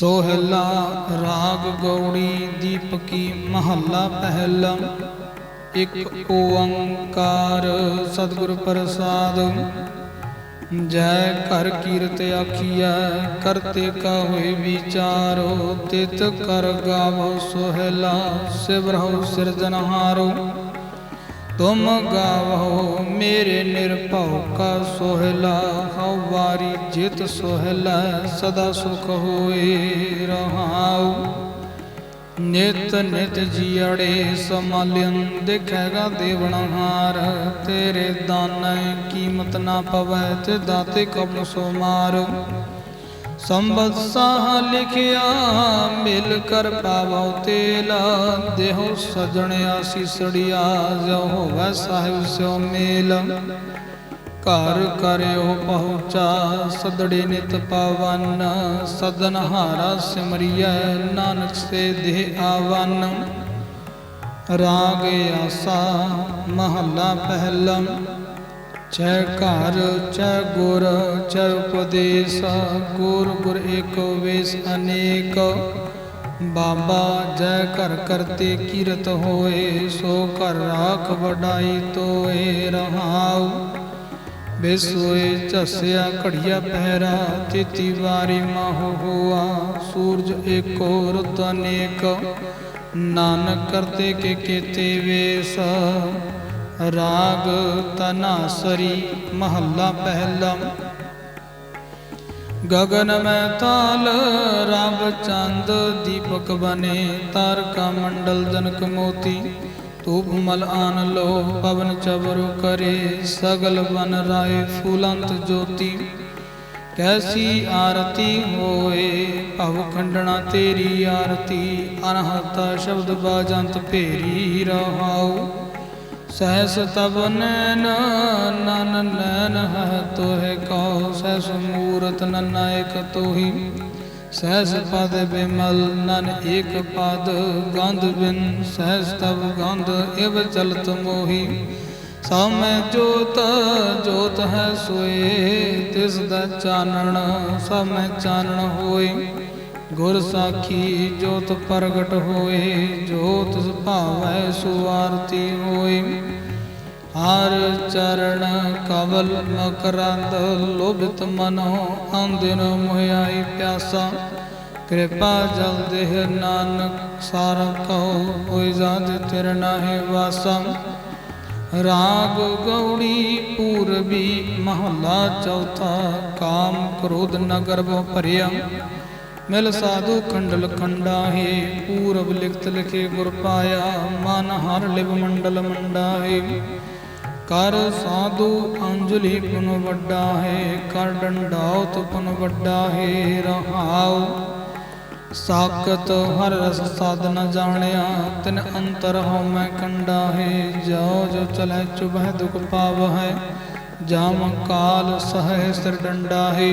ਸੋਹਲਾ ਰਾਗ ਗੌੜੀ ਦੀਪਕੀ ਮਹੱਲਾ ਪਹਿਲਾ ਇੱਕ ਓੰਕਾਰ ਸਤਿਗੁਰ ਪ੍ਰਸਾਦ। ਜੈ ਕਰ ਕੀਰਤ ਆਖੀਐ ਕਰਤੇ ਕਾ ਹੋਏ ਵਿਚਾਰੋ? ਤਿਤ ਕਰ ਗਾਵੋ ਸੋਹਲਾ ਸਿਵਰਹੁ ਸਿਰਜਨਹਾਰੋ ਤੁਮ ਗਾਵੋ ਮੇਰੇ ਨਿਰਭਉ ਕਾ ਸੋਹਲਾ ਹਵਾਰੀ ਵਾਰੀ ਜਿਤ ਸੋਹਲਾ ਸਦਾ ਸੁਖ ਹੋਏ ਰਹਾਉ ਨਿਤ ਨਿਤ ਜੀੜੇ ਸਮਾਲਿਨ ਦੇਖੇਗਾ ਦੇਵਨਹਾਰ ਤੇਰੇ ਦਾਨੈ ਕੀਮਤ ਨਾ ਪਵੈ ਤੇ ਦਾਤੇ ਕਬ ਸੋ ਮਾਰ ਸੰਬਤ ਸਾਹ ਲਿਖਿਆ, ਮਿਲ ਕਰ ਪਾਵੋ ਤੇਲਾ। ਦੇਹੋ ਸਜਣਿਆ ਆਸੀਸੜਿਆ ਜੋ ਹੋਵੇ ਸਾਹਿਬ ਸਿਓ ਮੇਲ। ਘਰ ਕਰਿਓ ਪਹੁੰਚਾ, ਸਦੜੇ ਨਿਤ ਪਵਨ। ਸਦਨ ਹਾਰਾ ਸਿਮਰਿਐ, ਨਾਨਕ ਸੇ ਦੇ ਆਵਨ। ਰਾਗ ਆਸਾ, ਮਹੱਲਾ ਪਹਿਲਾ। ਚੈ ਘਰ, ਚੈ ਗੁਰ, ਚੈ ਉਪਦੇਸ, ਗੁਰ ਗੁਰ ਏਕੋ ਵੇਸ ਅਨੇਕ। ਬਾਬਾ, ਜੈ ਘਰ ਕਰਤੇ ਕੀਰਤ ਹੋਏ, ਸੋ ਘਰ ਰਾਖ ਵਡਾਈ ਤੋਏ ਰਹਾਉ। ਬਿਸੋਏ ਚਸਿਆ ਘੜੀਆ ਪਹਿਰਾ ਤੇਤੀ ਵਾਰੀ ਮਾਹੁ ਹੋਆ, ਸੂਰਜ ਏਕੋ ਰੁੱਤ ਅਨੇਕ ਨਾਨਕ ਕਰਤੇ ਕੇ ਕੀਤੇ ਵੇਸ ਰਾਗ ਤਨਾਸਰੀ ਮਹੱਲਾ ਪਹਿਲਾ। ਗगन ਮੈਂ ਤਾਲ ਰਬ ਚੰਦ ਦੀਪਕ ਬਨੇ, ਤਾਰਕਾ ਮੰਡਲ ਜਨਕ ਮੋਤੀ। ਧੂਪ ਮਲ ਆਨ ਲੋ, ਪਵਨ ਚਬਰੂ ਕਰੇ, ਸਗਲ ਬਨ ਰਾਏ ਫੂਲੰਤ ਜੋਤੀ। ਕੈਸੀ ਆਰਤੀ ਹੋਏ, ਭਵ ਖੰਡਣਾ ਤੇਰੀ ਆਰਤੀ, ਅਨਹਤਾ ਸ਼ਬਦ ਬਾਜੰਤ ਭੇਰੀ ਰਹਾਉ। ਸਹਿਸ ਤਬ ਨੈਨ, ਨਨ ਨੈਨ ਹੈ ਤੋਹਿ ਕਉ, ਸਹਿਸ ਮੂਰਤ ਨਨਾਇਕ ਤੋਹੀ। ਸਹਿਸ ਪਦ ਬਿਮਲ ਨਨ ਏਕ ਪਦ, ਗੰਧ ਬਿਨ ਸਹਿਸ ਤਬ ਗੰਧ ਇਵ ਚਲਤ ਮੋਹੀ। ਸਾਮੈ ਜੋਤ ਜੋਤ ਹੈ ਸੋਏ, ਤਿਸ ਦਾ ਚਾਨਣ ਸਾਮੈ ਚਾਨਣ ਹੋਏ। ਗੁਰ ਸਾਖੀ ਜੋਤ ਪ੍ਰਗਟ ਹੋਏ, ਜੋਤ ਸੁਭਾਵੈ ਸੁਆਰਤੀ ਹੋਏ। ਹਰ ਚਰਨ ਕਵਲ ਮਕਰੰਦ ਲੋਭਿਤ ਮਨੋ ਅੰਦਿਨ ਮੁਹਿਆਈ ਪਿਆਸਾ। ਕਿਰਪਾ ਜਲ ਦੇਹ ਨਾਨਕ, ਸਾਰ ਕਉ ਹੋਇ ਜਾਦ ਤਿਰ ਨਾਹਿ ਵਾਸਾ। ਰਾਗ ਗੌੜੀ ਪੂਰਬੀ, ਮਹੱਲਾ ਚੌਥਾ, ਕਾਮ ਕ੍ਰੋਧ ਨਗਰ ਬਹੁ ਭਰਿਆ। ਮਿਲ ਸਾਧੂ ਖੰਡਲ ਖੰਡਾ ਪੂਰਬ ਲਿਖਤ ਲਿਖੇ ਗੁਰ ਪਾਇਆ, ਮਨ ਹਰ ਲਿਵ ਮੰਡਲ ਮੰਡਾਹੀ। ਕਰ ਸਾਧੂ ਅੰਜਲੀ ਪੁਨ ਵੱਡਾ ਹੈ ਕਰ ਡੰਡਾਉਤ ਪੁਨ ਵੱਡਾ ਹੈ ਰਹਾਉ। ਸਾਕਤ ਹਰ ਰਸ ਸਾਧ ਨ ਜਾਣਿਆ, ਤਿਨ ਅੰਤਰ ਹਉ ਮੈਂ ਕੰਡਾ ਹੈ ਜੋ ਜੋ ਚਲੈ ਚੁਬਹਿ ਦੁਖ ਪਾਵ ਹੈ ਜਾਮ ਕਾਲ ਸਹਿ ਸਿਰ ਡੰਡਾ ਹੈ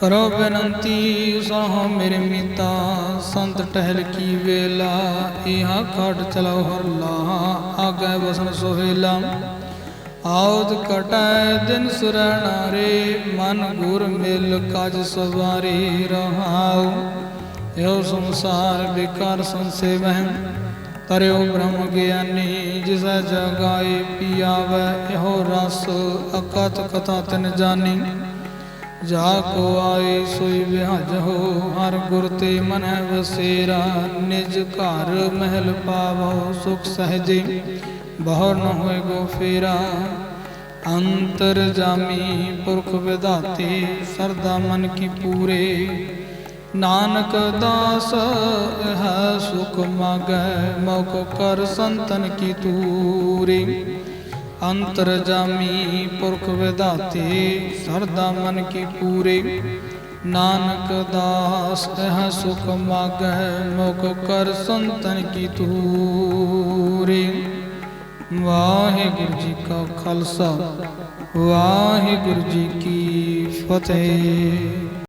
ਕਰੋ ਬੇਨੰਤੀ ਸੋ ਮੇਰੇ ਮੀਤਾ, ਸੰਤ ਟਹਿਲ ਕੀ ਵੇਲਾ, ਇਹਾ ਖੜ ਚਲੋ ਹਰਲਾ ਆਗੇ ਬਸਨ ਸੋਹੇਲਾ। ਆਉਦ ਕਟੈ ਦਿਨ ਸੁਰਨਾਰੇ ਮਨ ਗੁਰ ਮਿਲ ਕਾਜ ਸਵਾਰੀ ਰਹਾਉ। ਇਹੋ ਸੰਸਾਰ ਵਿਕਾਰ ਸੰਸੇਵਹਿ, ਤਰਿਓ ਬ੍ਰਹਮ ਗਿਆਨੀ, ਜਿਸੈ ਜਗਾਏ ਪੀਆਵੈ, ਇਹੋ ਰਸ ਅਕਤ ਕਥਾ ਤਿਨ ਜਾਨੀ। ਜਾ ਕੋ ਆਏ ਸੋਈ ਵਿਹਜ ਹੋ, ਹਰ ਗੁਰ ਤੇ ਮਨੈ ਵਸੇਰਾ, ਨਿਜ ਘਰ ਮਹਿਲ ਪਾਵੋ, ਸੁਖ ਸਹਜੇ ਬਹੁ ਨ ਹੋਏ ਗੋ ਫੇਰਾ। ਅੰਤਰ ਜਾਮੀ ਪੁਰਖ ਵਿਧਾਤੇ, ਸਰਦਾ ਮਨ ਕੀ ਪੂਰੇ। ਨਾਨਕ ਦਾਸ ਹੈ ਸੁਖ ਮਾਗੈ ਮੋਕ ਕਰ ਸੰਤਨ ਕੀ ਤੂਰੇ। ਅੰਤਰ ਜਾਮੀ ਪੁਰਖ ਵਿਧਾਤੇ, ਸਰਦਾ ਮਨ ਕੀ ਪੂਰੇ। ਨਾਨਕ ਦਾਸ, ਇਹ ਸੁਖ ਮਾਗੈ ਮੁਖ ਕਰ ਸੰਤਨ ਕੀ ਤੂਰੇ ਵਾਹਿਗੁਰੂ ਜੀ ਕਾ ਖਾਲਸਾ, ਵਾਹਿਗੁਰੂ ਜੀ ਕੀ ਫਤਿਹ।